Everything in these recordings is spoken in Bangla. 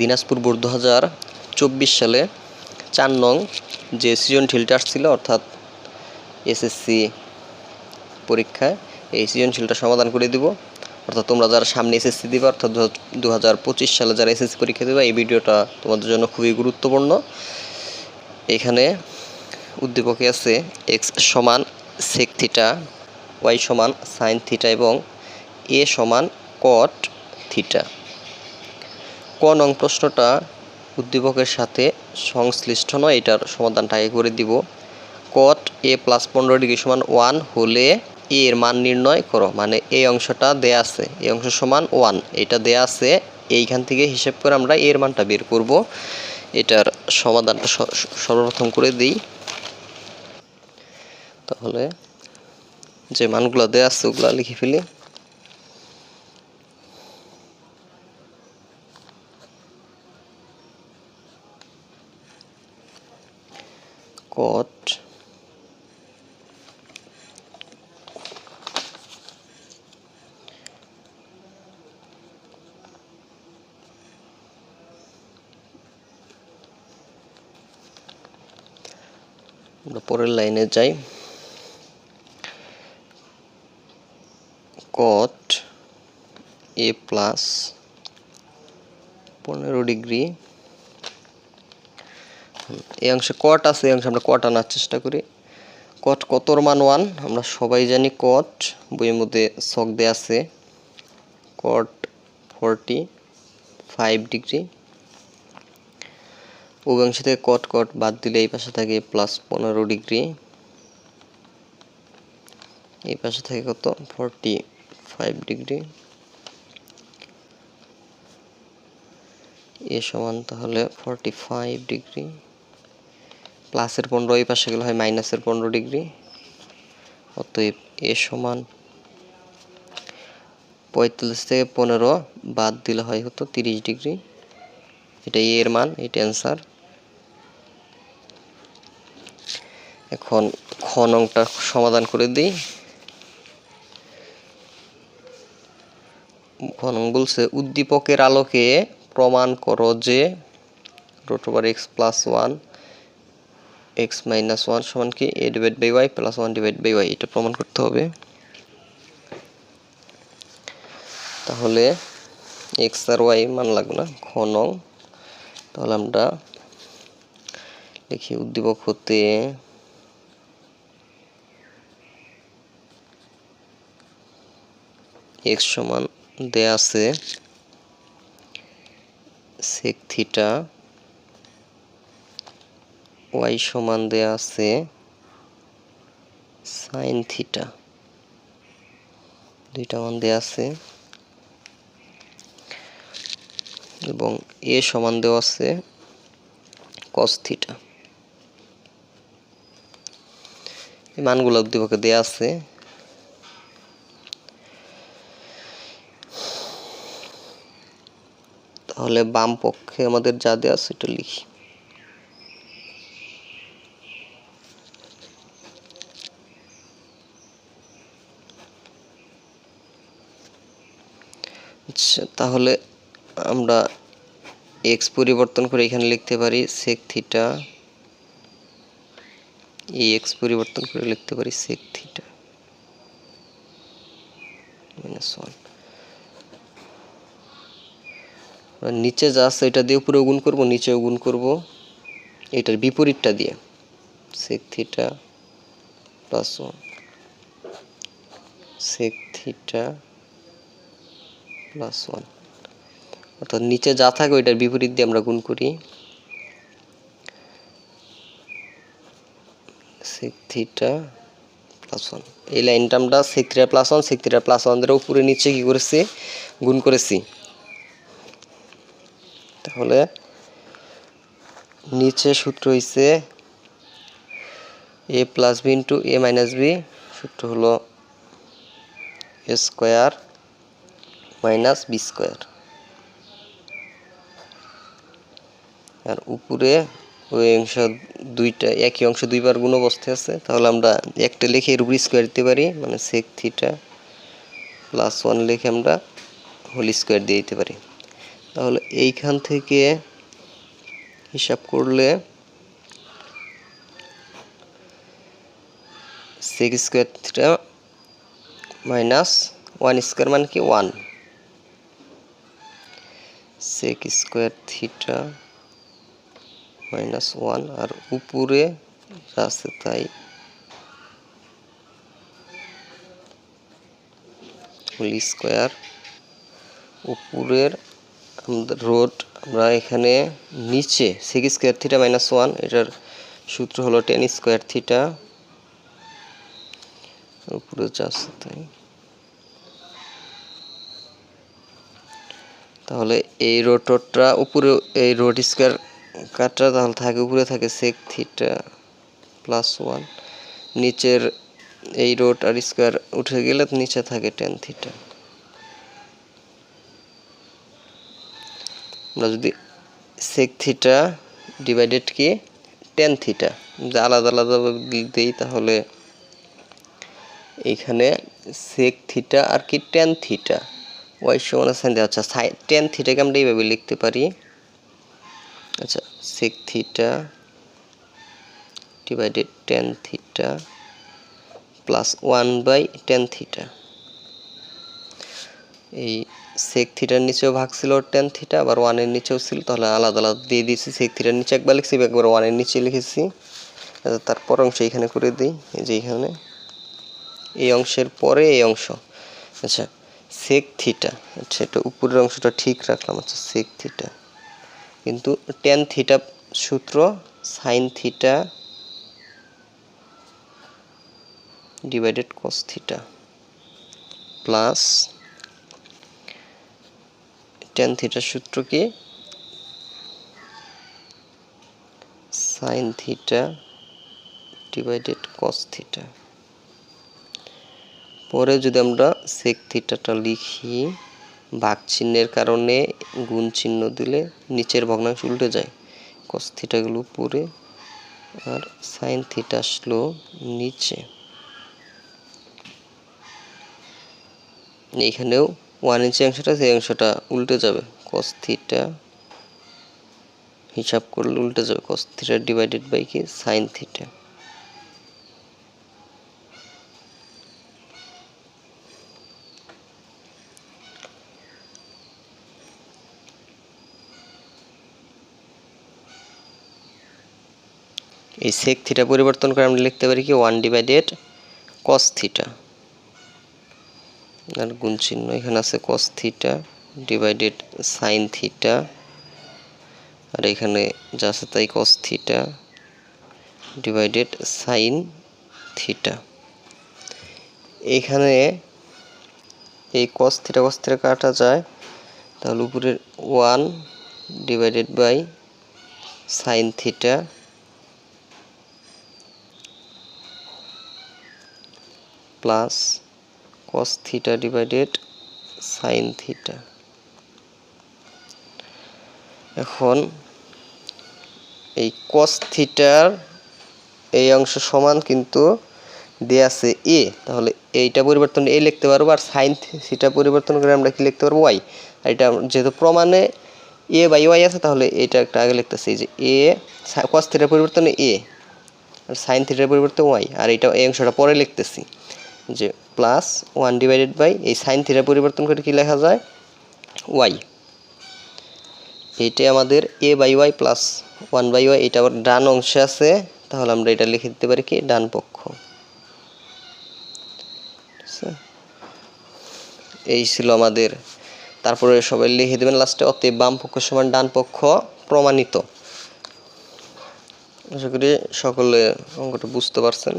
দিনাজপুর বোর্ড দু হাজার চব্বিশ সালে চার নং যে সৃজনশীলটা আসছিল অর্থাৎ এসএসসি পরীক্ষায় এই সৃজনশীলটা সমাধান করে দিব। অর্থাৎ তোমরা যারা সামনে এসএসসি দিবে, অর্থাৎ দু হাজার পঁচিশ সালে যারা এসএসসি পরীক্ষা দেবে, এই ভিডিওটা তোমাদের জন্য খুবই গুরুত্বপূর্ণ। এখানে উদ্দীপকে আছে এক্স সমান সেক থিটা ওয়াই সমান সাইন থিটা এবং এ সমান কট থিটা ক নং প্রশ্নটা উদ্দীপকের সাথে সংশ্লিষ্ট নয়, এটার সমাধানটা আগে করে দিব। কট এ প্লাস পনেরো ডিগ্রি সমান ওয়ান হলে এ এর মান নির্ণয় করো মানে এই অংশটা দেয়া আছে, এই অংশ সমান ওয়ান এটা দেয়া আছে, এইখান থেকে হিসেব করে আমরা এর মানটা বের করব। এটার সমাধানটা সর্বপ্রথম করে দিই। তাহলে যে মানগুলো দেয়া আছে, ওগুলো লিখে ফেলি। Cot আমরা পরের লাইনে যাই। Cot এ প্লাস পনেরো ডিগ্রি। এই অংশে কট আছে, এই অংশে আমরা কট আনার চেষ্টা করি। কট কতর মান ওয়ান আমরা সবাই জানি কট বইয়ের মধ্যে শখ দেয়া আছে। কট ফোরটি ফাইভ ডিগ্রি ওই অংশ থেকে কট কট বাদ দিলে এই পাশে থাকে প্লাস পনেরো ডিগ্রি এই পাশে থাকে কত? ফোরটি ফাইভ ডিগ্রি এ সমান তাহলে ফোরটি ফাইভ ডিগ্রি প্লাসের পনেরো, এই পাশে গেলে হয় মাইনাসের পনেরো ডিগ্রি। অতএব এ সমান পঁয়তাল্লিশ থেকে পনেরো বাদ দিলে হয় হতো তিরিশ ডিগ্রি। এটা এর মান, এটা অ্যান্সার। এখন খ নংটা সমাধান করে দিই। খ নং বলছে, উদ্দীপকের আলোকে প্রমাণ করো যে, root over x plus one x minus one সমান কি? A divide by y plus one divide by y এটা প্রমাণ করতে হবে। তাহলে এক্স আর ওয়াই মান লাগবে না খ নং। তাহলে আমরা লিখি উদ্দীপক হতে এক্স সমান দেয়া আছে সেক থিটা ওয়াই সমান দেয়া আছে সাইন থিটা দুইটা মান দেয়া আছে। এবং এ সমান দেওয়া আছে কস থিটা এই মানগুলো উদ্দীপকে দেয়া আছে। তাহলে বাম পক্ষে আমাদের যা দেওয়া আছে, এটা লিখি। তাহলে আমরা এক্স পরিবর্তন করে এখানে লিখতে পারি সেক থিটা এই এক্স পরিবর্তন করে লিখতে পারি সেক থিটা মাইনাস ওয়ান নিচে যা আছে এটা দিয়ে উপরে গুণ করব, নিচেও গুণ করব। এটার বিপরীতটা দিয়ে sec theta plus one sec theta plus one অর্থাৎ নিচে যা থাকে ওইটার বিপরীত দিয়ে আমরা গুণ করি। সেক থিটা প্লাস ওয়ান এই লাইনটা আমরা sec theta plus one sec plus one ধরে উপরে নিচে কি করেছি? গুণ করেছি। তাহলে নিচে সূত্র হইছে A plus B into A minus B সূত্র হলো A square minus B square. আর উপরে ওই অংশ দুইটা, একই অংশ দুইবার গুণ অবস্থায় আছে, তাহলে আমরা একটা লিখে এর উপর স্কোয়ার দিতে পারি মানে সেক থিটা প্লাস ওয়ান লিখে আমরা হোল স্কোয়ার দিয়ে দিতে পারি। তাহলে এইখান থেকে হিসাব করলে sec square theta minus one square মানে কি? One sec square theta minus one আর উপরে আছে তাই হোল স্কোয়ার উপরের রোড আমরা এখানে নিচে sec square theta minus one এটার সূত্র হলো টেন স্কোয়ার থিটা উপরে যা তাই। তাহলে এই রোটরটা উপরে, এই রোড স্কোয়ার কাটটা তাহলে থাকে, উপরে থাকে সেক থিটা প্লাস ওয়ান নিচের এই রোড আর স্কোয়ার উঠে গেলে নিচে থাকে টেন থিটা আমরা যদি সেক থিটা ডিভাইডেড কি টেন থিটা যদি আলাদা আলাদা দিই তাহলে এইখানে সেক থিটা আর কি টেন থিটা ওয়াই সমান সাইন দেওয়া আচ্ছা সাই টেন থিটাকে আমরা এইভাবে লিখতে পারি আচ্ছা sec theta divided tan theta plus one by tan theta এই সেক থিটার নিচেও ভাগ ছিল টেন থিটা আবার ওয়ানের নিচেও ছিল তাহলে আলাদা আলাদা দিয়ে দিয়েছি সেক থিটার নিচে একবার লিখছি একবার ওয়ানের নিচে লিখেছি তারপর অংশ এখানে করে দিই এই যে এই অংশের পরে এই অংশ আচ্ছা সেক থিটা আচ্ছা এটা উপরের অংশটা ঠিক রাখলাম আচ্ছা সেক থিটা কিন্তু টেন থিটা সূত্র sine theta divided cos theta plus tan থিটার সূত্র কি sine theta divided cos theta পরে যদি আমরা সেক থিটাটা লিখি, ভাগ চিহ্নের কারণে গুণ চিহ্ন দিলে নিচের ভগ্নাংশ উল্টে যায়। কস থিটাগুলো উপরে আর সাইন থিটা আসলো নিচে। এখানেও ওয়ান ইঞ্চি অংশটা, সেই অংশটা উল্টে যাবে। কস থিটা হিসাব করলে উল্টে যাবে। কস থিটা ডিভাইডেড বাই কি? সাইন থিটা এই সেক থিটা পরিবর্তন করে আমরা লিখতে পারি কি ওয়ান ডিভাইডেড কস থিটা আর গুণ চিহ্ন এখানে আছে cos theta divided sine theta আর এখানে যা আছে তাই cos theta divided sine theta এখানে এই কস থিটা কস থিটা কাটা যায়, তাহলে উপরের one divided by sine theta plus cos theta divided sine theta এখন এই cos থিটার এই অংশ সমান কিন্তু দেয়া আছে এ তাহলে এইটা পরিবর্তন এ লিখতে পারব আর সাইন থিটা পরিবর্তন করে আমরা কি লিখতে পারব? ওয়াই আর এটা যেহেতু প্রমাণে এ বাই ওয়াই আছে, তাহলে এটা একটা আগে লিখতেছি যে এ cos থিটার পরিবর্তনে এ আর সাইন থিটার পরিবর্তে ওয়াই আর এটা এই অংশটা পরে লিখতেছি। যে প্লাস ওয়ান ডিভাইডেড বাই এই সাইন থিটা পরিবর্তন করে কি লেখা যায়? ওয়াই এইটাই আমাদের A by y plus one by y এটা আবার ডান অংশে আছে, তাহলে আমরা এটা লিখে দিতে পারি কি? ডান পক্ষ। আছে? এই ছিল আমাদের। তারপরে সবাই লিখে দেবেন লাস্টে অতএব বাম পক্ষ সমান ডান পক্ষ প্রমাণিত। আশা করি সকলে অঙ্কটা বুঝতে পারছেন।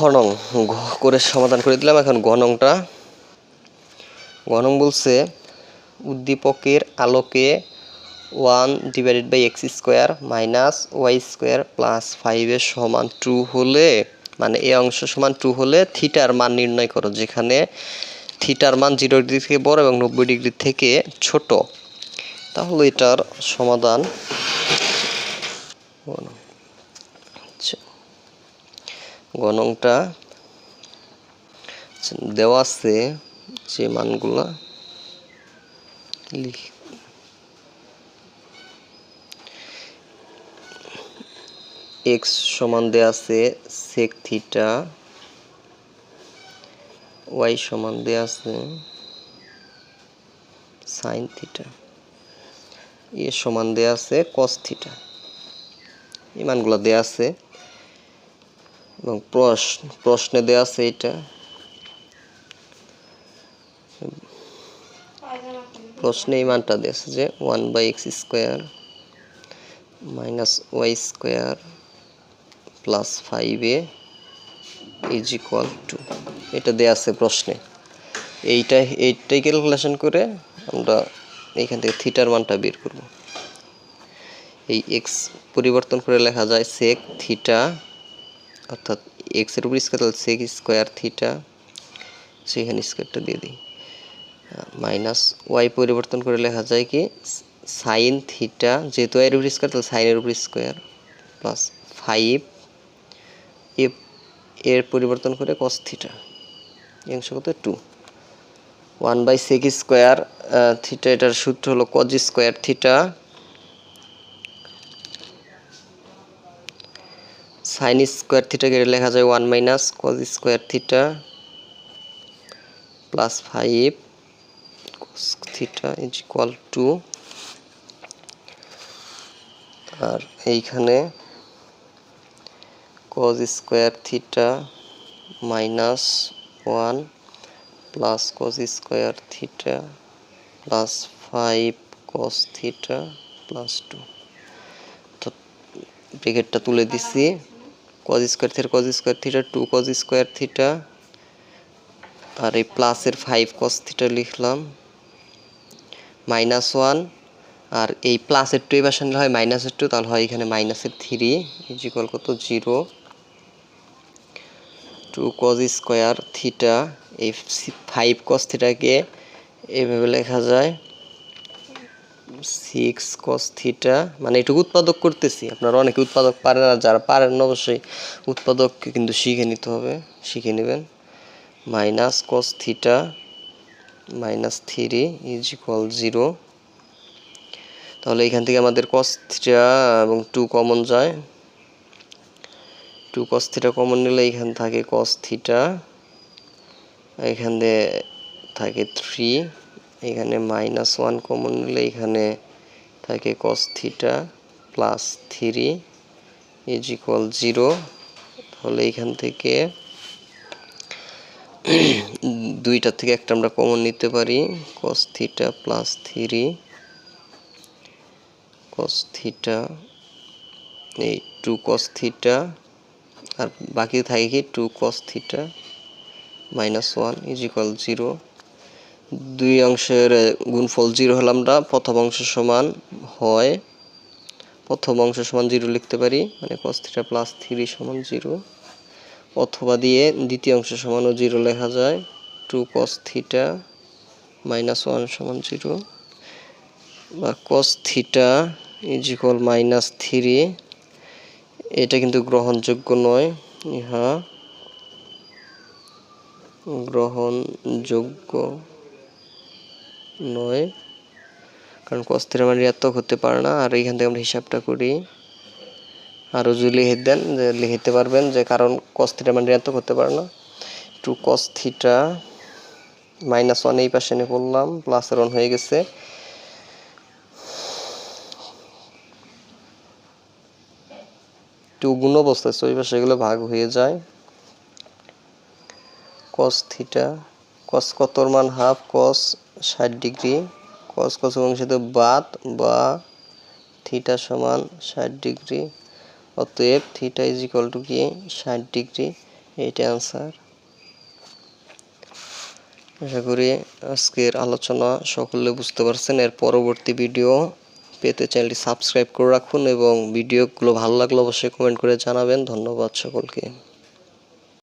ঘনং করে সমাধান করে দিলাম। এখন ঘনংটা, ঘনং বলছে উদ্দীপকের আলোকে one divided by x square minus y square plus ফাইভের সমান টু হলে মানে এ অংশ সমান টু হলে থিটার মান নির্ণয় করো, যেখানে থিটার মান জিরো ডিগ্রি থেকে বড় এবং নব্বই ডিগ্রি থেকে ছোট। তাহলে এটার সমাধান আচ্ছা গণংটা দেওয়া আছে যে মানগুলা লিখ এক্স সমান দেয়া আছে সেক থিটা ওয়াই সমান দেয়া আছে সাইন থিটা এ সমান দেয়া আছে কস থিটা এই মানগুলো দেয়া আছে এবং প্রশ্ন প্রশ্নে দেওয়া আছে এটা প্রশ্নে এই মানটা দিয়েছে যে one by x square minus y square plus five A is equal to. এটা দেয়া আছে প্রশ্নে। এইটা, এইটাই ক্যালকুলেশন করে আমরা এইখান থেকে থিটার মানটা বের করব। এই এক্স পরিবর্তন করে লেখা যায় সেক থিটা অর্থাৎ এক্সের উপর স্কোয়ার তাহলে সেক স্কোয়ার থিটা সেখানে স্কোয়ারটা দিয়ে দিই। মাইনাস ওয়াই পরিবর্তন করে লেখা যায় কি সাইন থিটা যেহেতু এর উপর স্কোয়ার তাহলে সাইনের উপর স্কোয়ার প্লাস ফাইভ এ, এর পরিবর্তন করে কস থিটা অংশ কত? Two one by sec square theta এটার সূত্র হলো cos square theta sine square theta কেটে লেখা যায় one minus cos square theta plus five cos theta is equal to. আর এইখানে cos square theta minus one plus cos square theta plus five cos theta plus two. তো ব্রেকেটটা তুলে দিছি। Cos square theta cos square theta two cos square theta আর এই প্লাসের ফাইভ cos থিটা লিখলাম মাইনাস ওয়ান আর এই প্লাসের টু এবার নিলে হয় মাইনাসের টু তাহলে হয় এখানে মাইনাসের থ্রি ইজিকল কত? Zero two cos square theta এই ফাইভ কস থিটাকে এইভাবে লেখা যায়। সিক্স কস থিটা মানে এটুকু উৎপাদক করতেছি। আপনারা অনেকে উৎপাদক পারেন আর যারা পারেন অবশ্যই উৎপাদককে কিন্তু শিখে নিতে হবে, শিখে নেবেন। Minus cos theta minus three is equal zero তাহলে এখান থেকে আমাদের কস থিটা এবং টু কমন যায়। টু কস থিটা কমন নিলে এখান থাকে কস থিটা এখান দিয়ে থাকে থ্রি এখানে মাইনাস ওয়ান কমন নিলে এখানে থাকে cos theta plus three is equal zero তাহলে এখান থেকে দুইটা থেকে একটা আমরা কমন নিতে পারি। Cos theta plus three cos theta এই টু কস থিটা আর বাকি থাকে কি two cos theta minus one is equal zero দুই অংশের গুণফল জিরো হলে আমরা প্রথম অংশ সমান হয়, প্রথম অংশ সমান জিরো লিখতে পারি মানে কস থিটা প্লাস থ্রি সমান জিরো, অথবা দিয়ে দ্বিতীয় অংশ সমানও জিরো লেখা যায় two cos theta minus one সমান জিরো, বা cos theta is equal minus three এটা কিন্তু গ্রহণযোগ্য নয়, ইহা গ্রহণযোগ্য। নয়। কারণ কস থিটা মানে হতে পারে না। আর এইখান থেকে আমরা হিসাবটা করি। আরও যদি লিখে দেন যে, লিখতে পারবেন যে কারণ কস থিটা মানে হতে পারে না। Two cos theta minus one এই পাশে নিয়ে পড়লাম প্লাসের ওয়ান হয়ে গেছে। টু গুণ অবস্থায় ওই পাশে এগুলো ভাগ হয়ে যায়। কস থিটা কস কতর মান? হাফ কস ষাট ডিগ্রি কস কস অংশিত বাদ বা থিটা সমান ষাট ডিগ্রি, অতএব থিটা ইজ ইকুয়াল টু কি? ষাট ডিগ্রি, এইটা অ্যান্সার আশা করি আজকের আলোচনা সকলে বুঝতে পারছেন। এর পরবর্তী ভিডিও পেতে চ্যানেলটি সাবস্ক্রাইব করে রাখুন এবং ভিডিওগুলো ভালো লাগলে অবশ্যই কমেন্ট করে জানাবেন। ধন্যবাদ সকলকে।